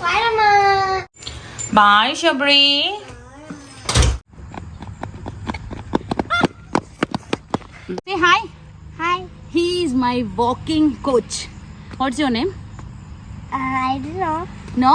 Bye, bye Say hi. Hi. He is my walking coach. What's your name? Uh, I don't know. No?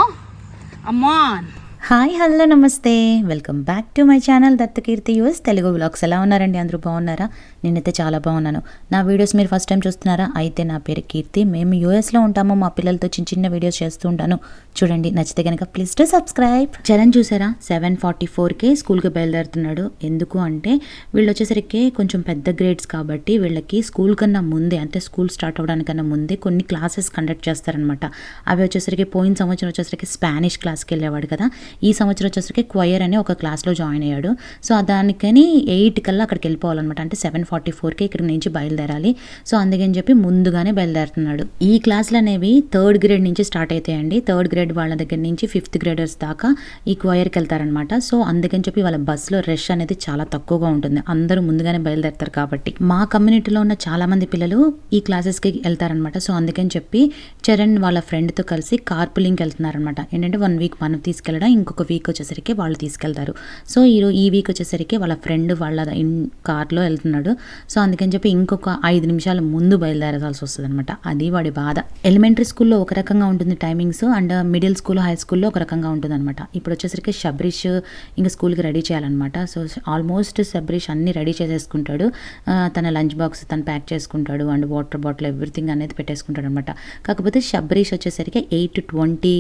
Amon. Hi hello నమస్తే. Welcome back to my channel Dattakeerthi US. Telugu vlogs ఎలా ఉన్నారండి? అందరూ బాగున్నారా? నేనైతే చాలా బాగున్నాను. నా videos మీరు ఫస్ట్ టైం చూస్తున్నారా? అయితే నా పేరు కీర్తి. మేము యూఎస్లో ఉంటాము. మా పిల్లలతో చిన్న చిన్న వీడియోస్ చేస్తూ ఉంటాను. చూడండి నచ్చితే కనుక ప్లీజ్ టు సబ్స్క్రైబ్ చరణ్ చూసారా? సెవెన్ ఫార్టీ ఫోర్కే స్కూల్కి బయలుదేరుతున్నాడు. ఎందుకు అంటే వీళ్ళు వచ్చేసరికి కొంచెం పెద్ద గ్రేడ్స్ కాబట్టి వీళ్ళకి స్కూల్ కన్నా ముందే అంటే స్కూల్ స్టార్ట్ అవ్వడానికన్నా ముందే కొన్ని క్లాసెస్ కండక్ట్ చేస్తారనమాట అవి వచ్చేసరికి పోయిన సంవత్సరం వచ్చేసరికి స్పానిష్ క్లాస్కి వెళ్ళేవాడు కదా. ఈ సంవత్సరం వచ్చేసరికి క్వయర్ అనే ఒక క్లాస్లో జాయిన్ అయ్యాడు. సో దానికని ఎయిట్ కల్లా అక్కడికి వెళ్ళిపోవాలన్నమాట. అంటే సెవెన్ ఫార్టీ ఫోర్కి ఇక్కడ నుంచి బయలుదేరాలి. సో అందుకని చెప్పి ముందుగానే బయలుదేరుతున్నాడు. ఈ క్లాసులు అనేవి థర్డ్ గ్రేడ్ నుంచి స్టార్ట్ అవుతాయండి థర్డ్ గ్రేడ్ వాళ్ళ దగ్గర నుంచి ఫిఫ్త్ గ్రేడర్స్ దాకా ఈ క్వయర్కి వెళ్తారనమాట సో అందుకని చెప్పి వాళ్ళ బస్సులో రష్ అనేది చాలా తక్కువగా ఉంటుంది. అందరూ ముందుగానే బయలుదేరుతారు కాబట్టి. మా కమ్యూనిటీలో ఉన్న చాలా మంది పిల్లలు ఈ క్లాసెస్కి వెళ్తారనమాట సో అందుకని చెప్పి చరణ్ వాళ్ళ ఫ్రెండ్తో కలిసి కార్పులింగ్కి వెళ్తున్నారనమాట ఏంటంటే వన్ వీక్ మనం తీసుకెళ్ళడం ఇంకొక వీక్ వచ్చేసరికి వాళ్ళు తీసుకెళ్తారు. సో ఈరో ఈ వీక్ వచ్చేసరికి వాళ్ళ ఫ్రెండ్ వాళ్ళ ఇన్ కార్లో వెళ్తున్నాడు. సో అందుకని చెప్పి ఇంకొక ఐదు నిమిషాల ముందు బయలుదేరాల్సి వస్తుంది అనమాట అది వాడి బాధ. ఎలిమెంటరీ స్కూల్లో ఒక రకంగా ఉంటుంది timings and middle school high స్కూల్లో ఒక రకంగా ఉంటుంది అనమాట ఇప్పుడు వచ్చేసరికి శబరీష్ ఇంకా స్కూల్కి రెడీ చేయాలన్నమాట. సో ఆల్మోస్ట్ శబరీష్ అన్ని రెడీ చేసేసుకుంటాడు. తన లంచ్ బాక్స్ తను ప్యాక్ చేసుకుంటాడు అండ్ వాటర్ బాటిల్ ఎవ్రీథింగ్ అనేది పెట్టేసుకుంటాడు అనమాట కాకపోతే శబరీష్ వచ్చేసరికి ఎయిట్ ట్వంటీ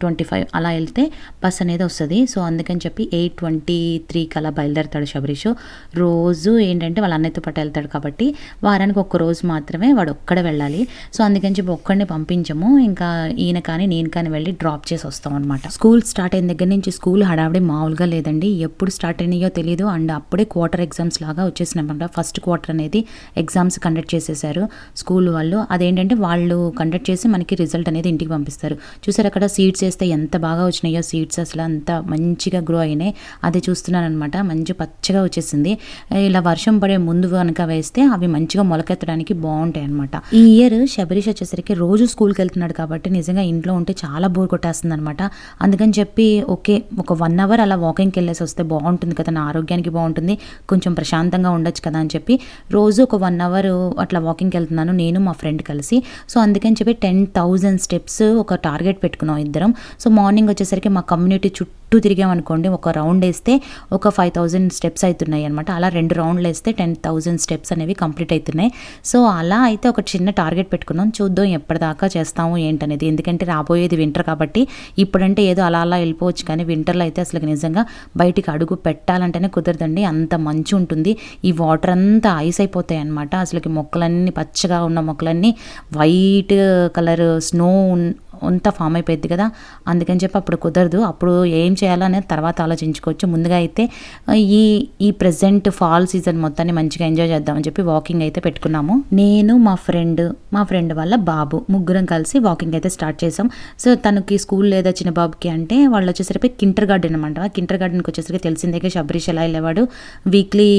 ట్వంటీ ఫైవ్ అలా వెళ్తే బస్ అనేది వస్తుంది. సో అందుకని చెప్పి ఎయిట్ ట్వంటీ త్రీకి అలా బయలుదేరుతాడు శబరీష్ రోజు ఏంటంటే వాళ్ళ అన్నయ్యతో పాటు వెళ్తాడు కాబట్టి వారానికి ఒక్క రోజు మాత్రమే వాడు ఒక్కడే వెళ్ళాలి. సో అందుకని చెప్పి ఒక్కడిని పంపించము. ఇంకా ఈయన కానీ నేను కానీ వెళ్ళి డ్రాప్ చేసి వస్తాం అనమాట స్కూల్ స్టార్ట్ అయిన దగ్గర నుంచి స్కూల్ హడావిడి మామూలుగా లేదండి. ఎప్పుడు స్టార్ట్ అయినాయో తెలియదు అండ్ అప్పుడే క్వార్టర్ ఎగ్జామ్స్ లాగా వచ్చేసినాయన్నమాట. ఫస్ట్ క్వార్టర్ అనేది ఎగ్జామ్స్ కండక్ట్ చేసేసారు స్కూల్ వాళ్ళు. అదేంటంటే వాళ్ళు కండక్ట్ చేసి మనకి రిజల్ట్ అనేది ఇంటికి పంపిస్తారు. చూసారు అక్కడ సీడ్స్ వేస్తే ఎంత బాగా వచ్చినాయో సీడ్స్ అసలు అంత మంచిగా గ్రో అయినాయి. అది చూస్తున్నాను అనమాట మంచి పచ్చగా వచ్చేసింది. ఇలా వర్షం పడే ముందు కనుక వేస్తే అవి మంచిగా మొలకెత్తడానికి బాగుంటాయి అనమాట ఈ ఇయర్ శబరీష్ వచ్చేసరికి రోజు స్కూల్కి వెళ్తున్నాడు కాబట్టి నిజంగా ఇంట్లో ఉంటే చాలా బోర్ కొట్టేస్తుంది అనమాట అందుకని చెప్పి ఓకే ఒక వన్ అవర్ అలా వాకింగ్కి వెళ్ళేసి వస్తే బాగుంటుంది కదా నా ఆరోగ్యానికి బాగుంటుంది. కొంచెం ప్రశాంతంగా ఉండొచ్చు కదా అని చెప్పి రోజు ఒక వన్ అవర్ అట్లా వాకింగ్కి వెళ్తున్నాను నేను మా ఫ్రెండ్ కలిసి. సో అందుకని చెప్పి టెన్ థౌజండ్ స్టెప్స్ ఒక టార్గెట్ పెట్టుకున్నాం ఇద్దరం. సో మార్నింగ్ వచ్చేసరికి మా కమ్యూనిటీ చుట్టూ తిరిగామనుకోండి ఒక రౌండ్ వేస్తే ఒక ఫైవ్ థౌజండ్ స్టెప్స్ అవుతున్నాయి అనమాట అలా రెండు రౌండ్లు వేస్తే టెన్ థౌజండ్ స్టెప్స్ అనేవి కంప్లీట్ అవుతున్నాయి సో అలా అయితే ఒక చిన్న టార్గెట్ పెట్టుకున్నాం. చూద్దాం ఎప్పటిదాకా చేస్తాము ఏంటనేది. ఎందుకంటే రాబోయేది వింటర్ కాబట్టి ఇప్పుడంటే ఏదో అలా అలా వెళ్ళిపోవచ్చు కానీ వింటర్లో అయితే అసలు నిజంగా బయటికి అడుగు పెట్టాలంటేనే కుదరదండి. అంత మంచు ఉంటుంది. ఈ వాటర్ అంతా ఐస్ అయిపోతాయి అనమాట అసలుకి మొక్కలన్నీ పచ్చగా ఉన్న మొక్కలన్నీ వైట్ కలర్ స్నో అంతా ఫామ్ అయిపోయింది కదా. అందుకని చెప్పి అప్పుడు కుదరదు. అప్పుడు ఏం చేయాలనేది తర్వాత ఆలోచించుకోవచ్చు. ముందుగా అయితే ఈ ఈ ప్రజెంట్ ఫాల్ సీజన్ మొత్తాన్ని మంచిగా ఎంజాయ్ చేద్దామని చెప్పి వాకింగ్ అయితే పెట్టుకున్నాము. నేను మా ఫ్రెండ్ మా ఫ్రెండ్ వాళ్ళ బాబు ముగ్గురం కలిసి వాకింగ్ అయితే స్టార్ట్ చేసాం సో తనకి స్కూల్ లేదా చిన్న బాబుకి అంటే వాళ్ళు వచ్చేసరికి కింటర్ గార్డెన్ అనమాట కింటర్ గార్డెన్కి వచ్చేసరికి తెలిసిందే శబరీష్ ఎలా వెళ్ళేవాడు? వీక్లీ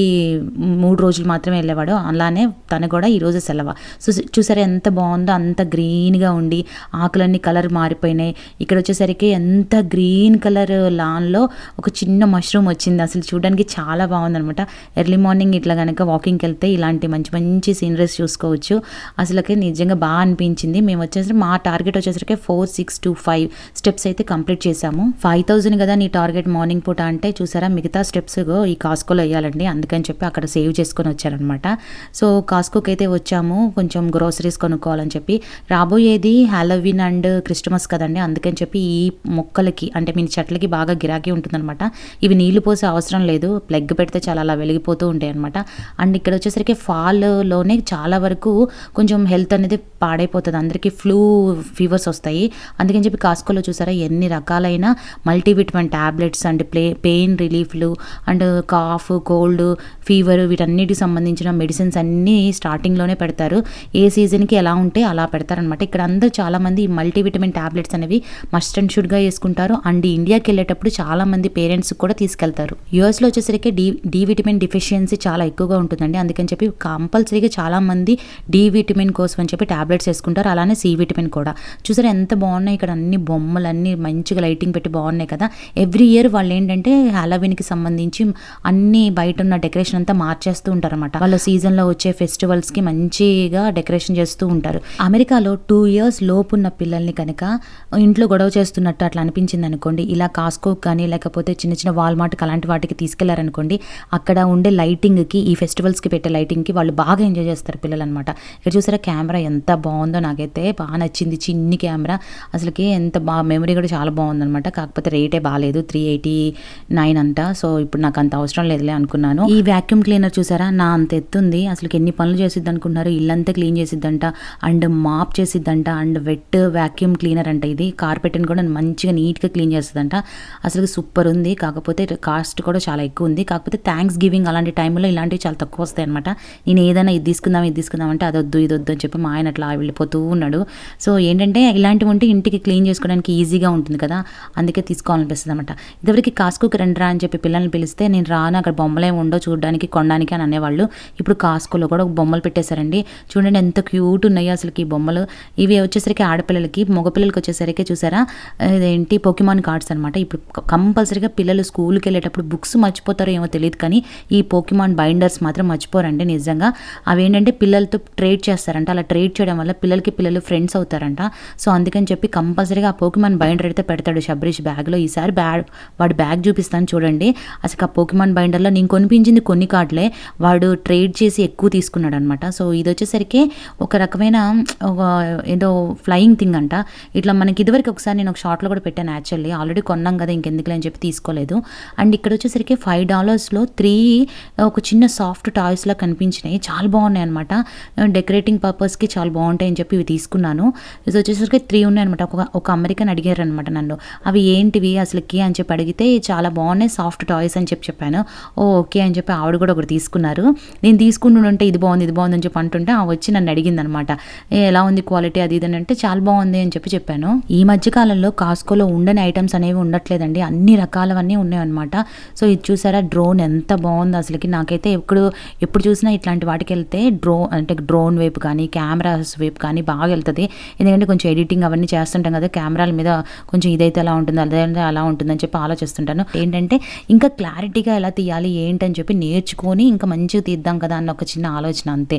మూడు రోజులు మాత్రమే వెళ్ళేవాడు. అలానే తను కూడా ఈరోజు సెలవు. సో చూసారా ఎంత బాగుందో అంత గ్రీన్గా ఉండి ఆకులన్నీ కలర్ మారిపోయినాయి. ఇక్కడ వచ్చేసరికి ఎంత గ్రీన్ కలర్ లాన్లో ఒక చిన్న మష్రూమ్ వచ్చింది. అసలు చూడడానికి చాలా బాగుందనమాట ఎర్లీ మార్నింగ్ ఇట్లా కనుక వాకింగ్కి వెళ్తే ఇలాంటి మంచి మంచి సీనరీస్ చూసుకోవచ్చు. అసలుకి నిజంగా బాగా అనిపించింది. మేము వచ్చేసరికి మా టార్గెట్ వచ్చేసరికి four six two five steps అయితే కంప్లీట్ చేసాము ఫైవ్ థౌజండ్ కదా నీ టార్గెట్ మార్నింగ్ పూట అంటే చూసారా? మిగతా స్టెప్స్ ఈ కాస్కోలో వేయాలండి. అందుకని చెప్పి అక్కడ సేవ్ చేసుకొని వచ్చారనమాట సో కాస్కోకి అయితే వచ్చాము. కొంచెం గ్రోసరీస్ కొనుక్కోవాలని చెప్పి. రాబోయేది హ్యాలోవిన్ అండ్ క్రిస్టమస్ కదండి. అందుకని చెప్పి ఈ మొక్కలకి అంటే మీ చెట్లకి బాగా గిరాకీ ఉంటుందన్నమాట. ఇవి నీళ్ళు పోసే అవసరం లేదు. ప్లగ్ పెడితే చాలా అలా వెలిగిపోతూ ఉంటాయి అనమాట అండ్ ఇక్కడ వచ్చేసరికి ఫాల్లోనే చాలా వరకు కొంచెం హెల్త్ అనేది పాడైపోతుంది. అందరికీ ఫ్లూ ఫీవర్స్ వస్తాయి. అందుకని చెప్పి కాస్కోలో చూసారా ఎన్ని రకాలైన multivitamin tablets and play pain రిలీఫ్లు and cough cold fever వీటన్నిటికి సంబంధించిన మెడిసిన్స్ అన్నీ స్టార్టింగ్లోనే పెడతారు. ఏ సీజన్కి ఎలా ఉంటే అలా పెడతారనమాట ఇక్కడ అందరూ చాలామంది ఈ మల్టీ విటమిన్ అనేవి మస్ట్ అండ్ షుడ్గా వేసుకుంటారు. అండ్ ఇండియాకి వెళ్ళేటప్పుడు చాలా మంది పేరెంట్స్ కూడా తీసుకెళ్తారు. యూఎస్లో వచ్చేసరికి డి డి విటమిన్ డిఫిషియన్సీ చాలా ఎక్కువగా ఉంటుందండి. అందుకని చెప్పి కంపల్సరీగా చాలా మంది డి విటమిన్ కోసం అని చెప్పి టాబ్లెట్స్ వేసుకుంటారు. అలానే సి విటమిన్ కూడా. చూసారు ఎంత బాగున్నాయి ఇక్కడ అన్ని బొమ్మలు అన్ని మంచిగా లైటింగ్ పెట్టి బాగున్నాయి కదా. ఎవ్రీ ఇయర్ వాళ్ళు ఏంటంటే హాలోవిన్కి సంబంధించి అన్ని బయట ఉన్న డెకరేషన్ అంతా మార్చేస్తూ ఉంటారు అనమాట వాళ్ళ సీజన్లో వచ్చే ఫెస్టివల్స్కి మంచిగా డెకరేషన్ చేస్తూ ఉంటారు. అమెరికాలో టూ ఇయర్స్ లోపు ఉన్న పిల్లల్ని కనుక ఇంట్లో గొడవ చేస్తున్నట్టు అట్లా అనిపించింది అనుకోండి ఇలా కాస్కోకి కానీ లేకపోతే చిన్న చిన్న వాల్మార్ట్కి అలాంటి వాటికి తీసుకెళ్ళారనుకోండి అక్కడ ఉండే లైటింగ్కి ఈ ఫెస్టివల్స్కి పెట్టే లైటింగ్కి వాళ్ళు బాగా ఎంజాయ్ చేస్తారు పిల్లలు అనమాట ఇక్కడ చూసారా కెమెరా ఎంత బాగుందో నాకైతే బాగా నచ్చింది. చిన్ని కెమెరా. అసలుకి ఎంత బాగా మెమరీ కూడా చాలా బాగుందనమాట. కాకపోతే రేటే బాగాలేదు త్రీ ఎయిటీ నైన్ అంట. సో ఇప్పుడు నాకు అంత అవసరం లేదులే అనుకున్నాను. ఈ వ్యాక్యూమ్ క్లీనర్ చూసారా? నా అంత ఎత్తుంది. అసలుకి ఎన్ని పనులు చేసిద్ది అనుకుంటున్నారు ఇల్లంతా క్లీన్ చేసిద్దంట. అండ్ మాప్ చేసిద్దంట. అండ్ వెట్ వాక్యూమ్ క్లీనర్ అంట ఇది. కార్పెట్ని కూడా మంచిగా నీట్గా క్లీన్ చేస్తుందంట. అసలు సూపర్ ఉంది. కాకపోతే కాస్ట్ కూడా చాలా ఎక్కువ ఉంది. కాకపోతే థ్యాంక్స్ గివింగ్ అలాంటి టైంలో ఇలాంటివి చాలా తక్కువ వస్తాయి అనమాట నేను ఏదైనా ఇది తీసుకుందాం ఇది తీసుకుందాం అంటే అదొద్దు ఇది వద్దు అని చెప్పి మా ఆయన అట్లా వెళ్ళిపోతూ ఉన్నాడు. సో ఏంటంటే ఇలాంటివి ఉంటే ఇంటికి క్లీన్ చేసుకోవడానికి ఈజీగా ఉంటుంది కదా. అందుకే తీసుకోవాలనిపిస్తుంది అనమాట ఇదివరకు కాస్కోకి రండి రా అని చెప్పి పిల్లల్ని పిలిస్తే నేను రాను అక్కడ బొమ్మలే ఉండో చూడడానికి కొనడానికి అని అనేవాళ్ళు. ఇప్పుడు కాస్కోలో కూడా ఒక బొమ్మలు పెట్టేశారండి. చూడండి ఎంత క్యూట్ ఉన్నాయో అసలు ఈ బొమ్మలు. ఇవి వచ్చేసరికి ఆడపిల్లలకి మగపిల్లలకి వచ్చేసరికి చూసారా? ఇదేంటి పొకిమాన్ కార్డ్స్ అనమాట ఇప్పుడు కంపల్సరీగా పిల్లలు స్కూల్కి వెళ్ళేటప్పుడు బుక్స్ మర్చిపోతారో ఏమో తెలియదు. కానీ ఈ పోకిమాన్ బైండర్స్ మాత్రం మర్చిపోరండి నిజంగా. అవి ఏంటంటే పిల్లలతో ట్రేడ్ చేస్తారంట. అలా ట్రేడ్ చేయడం వల్ల పిల్లలకి పిల్లలు ఫ్రెండ్స్ అవుతారంట. సో అందుకని చెప్పి కంపల్సరీగా ఆ పోకిమాన్ బైండర్ అయితే పెడతాడు శబరీష్ బ్యాగ్లో. ఈసారి బ్యాగ్ వాడు బ్యాగ్ చూపిస్తాను చూడండి. అసలు ఆ పోకిమాన్ బైండర్లో నేను కొనిపించింది కొన్ని కార్డులే. వాడు ట్రేడ్ చేసి ఎక్కువ తీసుకున్నాడు అనమాట సో ఇది వచ్చేసరికి ఒక రకమైన ఒక ఏదో ఫ్లయింగ్ థింగ్ అంట. ఇట్లా మనకి ఇదివరకు ఒకసారి నేను ఒక షార్ట్లో కూడా పెట్టాను యాక్చువల్లీ. ఆల్రెడీ కొన్నాం కదా ఇంకెందుకులే అని చెప్పి తీసుకోలేదు. అండ్ ఇక్కడ వచ్చేసరికి ఫైవ్ డాలర్స్లో త్రీ ఒక చిన్న సాఫ్ట్ టాయ్స్లా కనిపించినాయి. చాలా బాగున్నాయి అనమాట డెకరేటింగ్ పర్పస్కి చాలా బాగుంటాయి అని చెప్పి ఇవి తీసుకున్నాను. ఇది వచ్చేసరికి త్రీ ఉన్నాయి అనమాట ఒక ఒక అమెరికన్ అడిగారనమాట నన్ను. అవి ఏంటివి అసలుకి అని చెప్పి అడిగితే చాలా బాగున్నాయి సాఫ్ట్ టాయ్స్ అని చెప్పి చెప్పాను. ఓ ఓకే అని చెప్పి ఆవిడ కూడా ఒకటి తీసుకున్నారు. నేను తీసుకుంటుంటే ఇది బాగుంది ఇది బాగుంది అని చెప్పి అంటుంటే ఆ వచ్చి నన్ను అడిగింది అనమాట ఎలా ఉంది క్వాలిటీ అది ఇది అని అంటే చాలా బాగుంది అని చెప్పి చెప్పాను. ఈ మధ్య కాలంలో కాస్కోలో ఉండని ఐటమ్స్ అనేవి ఉండట్లేదు. ఉండట్లేదండి అన్ని రకాలవన్నీ ఉన్నాయన్నమాట. సో ఇది చూసారా? డ్రోన్ ఎంత బాగుంది అసలుకి. నాకైతే ఎప్పుడు ఎప్పుడు చూసినా ఇట్లాంటి వాటికి వెళ్తే డ్రో అంటే డ్రోన్ వైపు కానీ కెమెరాస్ వైపు కానీ బాగా వెళ్తుంది. ఎందుకంటే కొంచెం ఎడిటింగ్ అవన్నీ చేస్తుంటాం కదా కెమెరాల మీద కొంచెం ఇదైతే ఎలా ఉంటుంది అదే అలా ఉంటుందని చెప్పి ఆలోచిస్తుంటాను. ఏంటంటే ఇంకా క్లారిటీగా ఎలా తీయాలి ఏంటని చెప్పి నేర్చుకొని ఇంకా మంచిగా తీద్దాం కదా అన్న ఒక చిన్న ఆలోచన అంతే.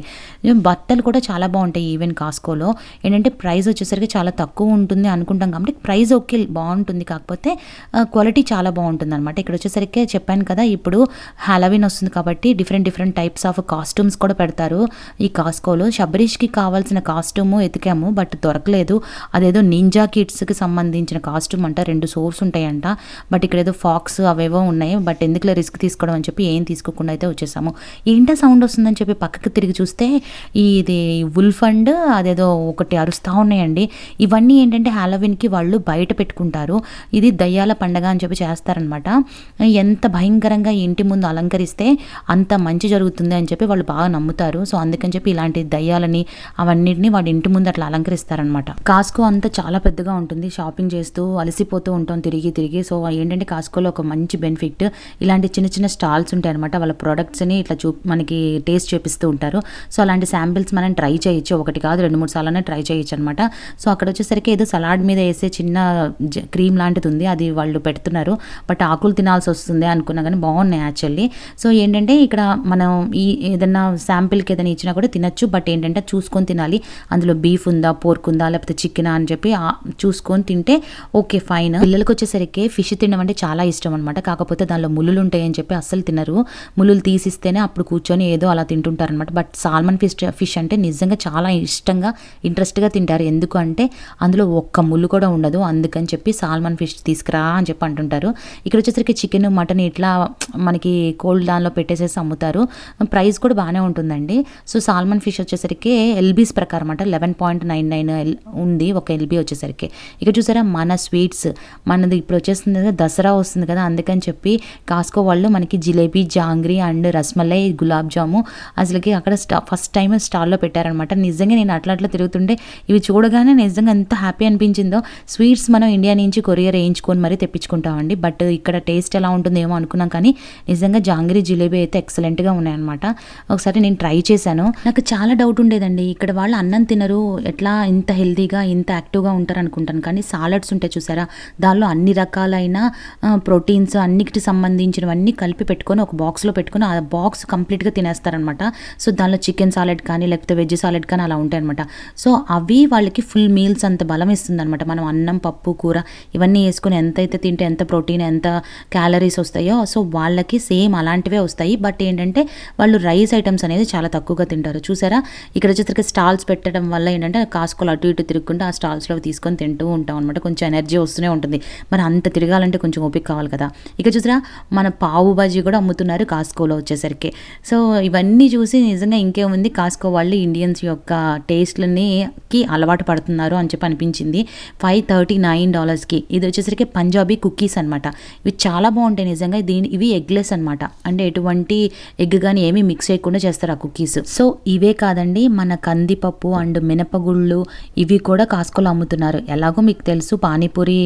బట్టలు కూడా చాలా బాగుంటాయి ఈవెన్ కాస్కోలో. ఏంటంటే ప్రైస్ వచ్చేసరికి చాలా తక్కువ ఉంటుంది అనుకుంటాం కాబట్టి ప్రైస్ ఓకే బాగుంటుంది. కాకపోతే క్వాలిటీ చాలా బాగుంటుంది అనమాట ఇక్కడ వచ్చేసరికి చెప్పాను కదా ఇప్పుడు హ్యాలవిన్ వస్తుంది కాబట్టి different different types of costumes కూడా పెడతారు. ఈ కాస్కోలో శబరీష్కి కావాల్సిన కాస్ట్యూము ఎతికాము బట్ దొరకలేదు. అదేదో నింజా కిడ్స్కి సంబంధించిన కాస్ట్యూమ్ అంట రెండు సోర్స్ ఉంటాయంట. బట్ ఇక్కడ ఏదో ఫాక్స్ అవేవో ఉన్నాయి బట్ ఎందుకులే రిస్క్ తీసుకోవడం అని చెప్పి ఏం తీసుకోకుండా అయితే వచ్చేసాము. ఏంటో సౌండ్ వస్తుందని చెప్పి పక్కకి తిరిగి చూస్తే ఇది వుల్ఫ్ అండ్ అదేదో ఒకటి అరుస్తూ ఉన్నాయండి. ఇవన్నీ ఏంటంటే హ్యాలోవిన్కి వాళ్ళు బయట పెట్టుకుంటారు. ఇది దయ్యాల పండగ అని చెప్పి చేస్తారనమాట ఎంత భయంకరంగా ఇంటి ముందు అలంకరిస్తే అంత మంచి జరుగుతుంది అని చెప్పి వాళ్ళు బాగా నమ్ముతారు. సో అందుకని చెప్పి ఇలాంటి దయ్యాలని అవన్నిటిని వాడి ఇంటి ముందు అట్లా అలంకరిస్తారనమాట కాస్కో అంతా చాలా పెద్దగా ఉంటుంది. షాపింగ్ చేస్తూ అలసిపోతూ ఉంటాం తిరిగి తిరిగి. సో ఏంటంటే కాస్కోలో ఒక మంచి బెనిఫిట్. ఇలాంటి చిన్న చిన్న స్టాల్స్ ఉంటాయి అనమాట వాళ్ళ ప్రొడక్ట్స్ని ఇట్లా చూ మనకి టేస్ట్ చేపిస్తూ ఉంటారు. సో అలాంటి శాంపిల్స్ మనం ట్రై చేయొచ్చు. ఒకటి కాదు రెండు మూడు సార్లు ట్రై చేయొచ్చు అనమాట సో అక్కడ వచ్చేసరికి ఏదో సలాడ్ మీద వేసే చిన్న క్రీమ్ లాంటిది ఉంది. అది వాళ్ళు పెడుతున్నారు. బట్ ఆకులు తినాల్సి వస్తుంది అనుకున్నా కానీ బాగున్నాయి యాక్చువల్లీ. సో ఏంటంటే ఇక్కడ మనం ఈ ఏదైనా శాంపిల్కి ఏదైనా ఇచ్చినా కూడా తినచ్చు. బట్ ఏంటంటే చూసుకొని తినాలి. అందులో బీఫ్ ఉందా పోర్క్ ఉందా లేకపోతే చికెన్ అని చెప్పి చూసుకొని తింటే ఓకే ఫైన్. పిల్లలకి వచ్చేసరికి ఫిష్ తినడం అంటే చాలా ఇష్టం అనమాట కాకపోతే దానిలో ములులు ఉంటాయని చెప్పి అస్సలు తినరు. ములులు తీసిస్తేనే అప్పుడు కూర్చొని ఏదో అలా తింటుంటారనమాట బట్ సాల్మన్ ఫిష్ ఫిష్ అంటే నిజంగా చాలా ఇష్టంగా ఇంట్రెస్ట్గా తింటారు. ఎందుకు అంటే అందులో ఒక్క ముళ్ళు కూడా ఉండదు. అందుకని చెప్పి సాల్మన్ ఫిష్ తీసుకురా అని చెప్పి అంటుంటారు. ఇక్కడ వచ్చేసరికి చికెన్ మటన్ ఇట్లా మనకి కోల్డ్ దానిలో పెట్టేసేసి అమ్ముతారు. ప్రైస్ కూడా బాగానే ఉంటుందండి. సో సాల్మన్ ఫిష్ వచ్చేసరికి ఎల్బీస్ ప్రకారం అంటే లెవెన్ పాయింట్ నైన్ నైన్ ఉంది ఒక ఎల్బీ వచ్చేసరికి. ఇక్కడ చూసారా మన స్వీట్స్. మనది ఇప్పుడు వచ్చేస్తుంది కదా దసరా వస్తుంది కదా అందుకని చెప్పి కాస్కో వాళ్ళు మనకి జిలేబీ జాంగ్రీ అండ్ రస్మలై గులాబ్ జాము అసలుకి అక్కడ స్టా ఫస్ట్ టైం స్టాల్లో పెట్టారనమాట నిజంగా నేను అట్లా అట్లా తిరుగుతుంటే ఇవి చూడగానే నిజంగా ఎంత హ్యాపీ అనిపించిందో. స్వీట్స్ మనం ఇండియా నుంచి కొరియర్ వేయించుకొని మరి తెప్పించుకుంటామండి. బట్ ఇక్కడ టేస్ట్ ఎలా ఉంటుందేమో అనుకున్నాం కానీ నిజంగా జాంగ్రీ జిలేబీ అయితే ఎక్సలెంట్గా ఉన్నాయన్నమాట. ఒకసారి నేను ట్రై చేశాను. నాకు చాలా డౌట్ ఉండేదండి. ఇక్కడ వాళ్ళు అన్నం తినరు ఎట్లా ఇంత హెల్తీగా ఇంత యాక్టివ్గా ఉంటారు అనుకుంటాను కానీ సాలడ్స్ ఉంటాయి చూసారా దానిలో అన్ని రకాలైన ప్రోటీన్స్ అన్నిటికి సంబంధించినవన్నీ కలిపి పెట్టుకొని ఒక బాక్స్లో పెట్టుకొని ఆ బాక్స్ కంప్లీట్గా తినేస్తారనమాట సో దానిలో చికెన్ సాలెడ్ కానీ లేకపోతే వెజ్ సాలెడ్ కానీ అలా ఉంటాయి అనమాట సో అవి వాళ్ళకి ఫుల్ మీల్స్ అంత బలం ఇస్తుంది అనమాట మనం అన్నం పప్పు కూర ఇవన్నీ వేసుకొని ఎంత ఎంతైతే తింటే ఎంత ప్రోటీన్ ఎంత క్యాలరీస్ వస్తాయో సో వాళ్ళకి సేమ్ అలాంటివే వస్తాయి. బట్ ఏంటంటే వాళ్ళు రైస్ ఐటమ్స్ అనేది చాలా తక్కువగా తింటారు. చూసారా? ఇక్కడ వచ్చేసరికి స్టాల్స్ పెట్టడం వల్ల ఏంటంటే కాసుకోలు అటు ఇటు తిరుగుకుంటూ ఆ స్టాల్స్లో తీసుకొని తింటూ ఉంటాం అనమాట కొంచెం ఎనర్జీ వస్తూనే ఉంటుంది. మరి అంత తిరగాలంటే కొంచెం ఓపిక కావాలి కదా. ఇక చూసారా? మన పావు బాజీ కూడా అమ్ముతున్నారు కాస్కోలో వచ్చేసరికి. సో ఇవన్నీ చూసి నిజంగా ఇంకేముంది? కాస్కో వాళ్ళు ఇండియన్స్ యొక్క టేస్ట్లని కి అలవాటు పడుతున్నారు అని చెప్పి అనిపించింది. ఫైవ్ థర్టీ నైన్ డాలర్స్కి ఇది వచ్చేసరికి పంజాబీ కుకీస్ అనమాట ఇవి చాలా బాగుంటాయి నిజంగా. దీని ఇవి ఎగ్లెస్ అనమాట అంటే ఎటువంటి ఎగ్ కానీ ఏమీ మిక్స్ చేయకుండా చేస్తారు ఆ కుకీస్ సో ఇవే కాదండి మన కందిపప్పు అండ్ మినపగుళ్ళు ఇవి కూడా కాస్కోలు అమ్ముతున్నారు. ఎలాగో మీకు తెలుసు పానీపూరి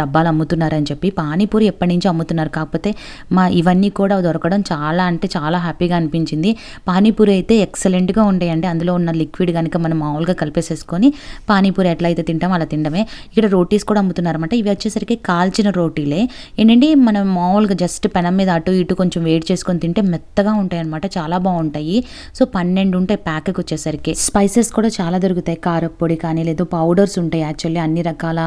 డబ్బాలు అమ్ముతున్నారు అని చెప్పి. పానీపూరి ఎప్పటి నుంచి అమ్ముతున్నారు. కాకపోతే మా ఇవన్నీ కూడా దొరకడం చాలా అంటే చాలా హ్యాపీగా అనిపించింది. పానీపూరి అయితే ఎక్సలెంట్గా ఉంటాయండి. అందులో ఉన్న లిక్విడ్ కనుక మనం మామూలుగా చేసుకొని పానీపూరి ఎట్లా అయితే తింటామో అలా తినడమే. ఇక్కడ రోటీస్ కూడా అమ్ముతున్నారన్నమాట. ఇవి వచ్చేసరికి కాల్చిన రోటీలే. ఏంటంటే మనం మామూలుగా జస్ట్ పెనం మీద అటు ఇటు కొంచెం వేడి చేసుకొని తింటే మెత్తగా ఉంటాయి అనమాట చాలా బాగుంటాయి. సో పన్నెండు ఉంటాయి ప్యాక్కి వచ్చేసరికి. స్పైసెస్ కూడా చాలా దొరుకుతాయి. కారప్పొడి కానీ లేదా పౌడర్స్ ఉంటాయి యాక్చువల్లీ. అన్ని రకాల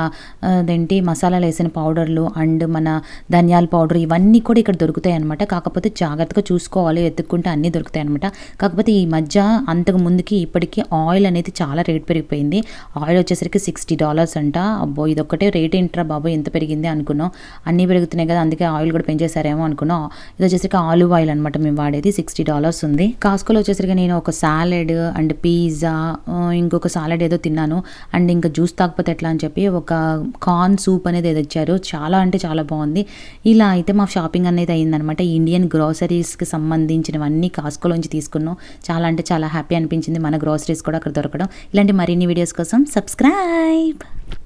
ఏంటి అదేంటి మసాలాలు వేసిన పౌడర్లు అండ్ మన ధనియాల పౌడర్ ఇవన్నీ కూడా ఇక్కడ దొరుకుతాయి అనమాట కాకపోతే జాగ్రత్తగా చూసుకోవాలి వెతుక్కుంటే అన్నీ దొరుకుతాయి అనమాట కాకపోతే ఈ మధ్య అంతకు ముందుకి ఇప్పటికీ ఆయిల్ అనేది చాలా రేట్ పెరిగిపోయింది. ఆయిల్ వచ్చేసరికి సిక్స్టీ డాలర్స్ అంట. అబ్బో ఇదొక్కటే రేట్ ఏంట్రా బాబు? ఎంత పెరిగింది అనుకున్నాం. అన్నీ పెరుగుతున్నాయి కదా అందుకే ఆయిల్ కూడా పెంచేశారేమో అనుకున్నాం. ఇది వచ్చేసరికి ఆలివ్ ఆయిల్ అనమాట మేము వాడేది. సిక్స్టీ డాలర్స్ ఉంది. కాస్కోలో వచ్చేసరికి నేను ఒక సాలెడ్ అండ్ పిజ్జా ఇంకొక సాలెడ్ ఏదో తిన్నాను. అండ్ ఇంకా జ్యూస్ తాకపోతే ఎట్లా అని చెప్పి ఒక కార్న్ సూప్ అనేది ఏదో ఇచ్చారు. చాలా అంటే చాలా బాగుంది. ఇలా అయితే మా షాపింగ్ అనేది అయిందనమాట ఇండియన్ గ్రోసరీస్కి సంబంధించినవన్నీ కాస్కోలోంచి తీసుకున్నాం. చాలా అంటే చాలా హ్యాపీ అనిపించింది. మన గ్రోసరీస్ కూడా అక్కడ దొరకడం. ఇలాంటి మరిన్ని వీడియోస్ కోసం సబ్స్క్రైబ్